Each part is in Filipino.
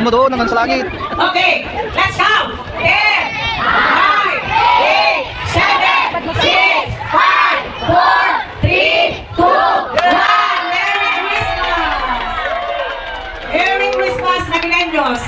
Gawin mo doon hanggang sa langit. Okay, let's count. 10, 9, 8, 7, 6, 5, 4, 3, 2, 1. Merry Christmas! Merry Christmas, Nagileños!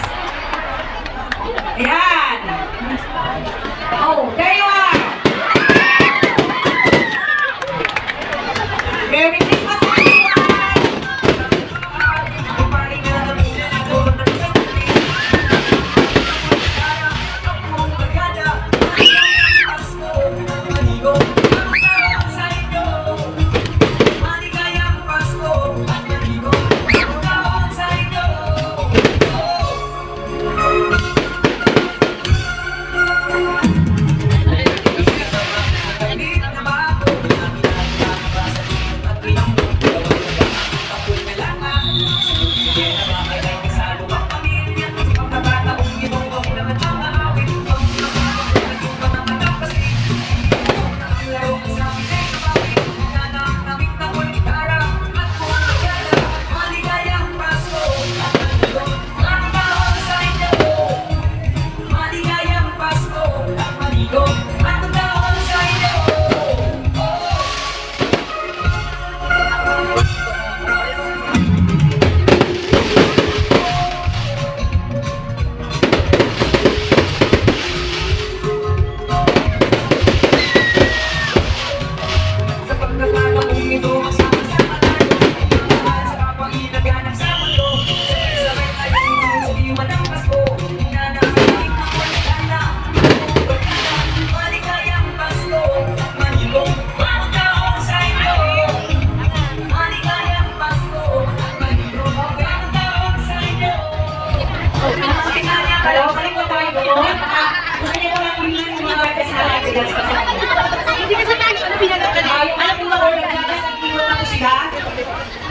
cidade.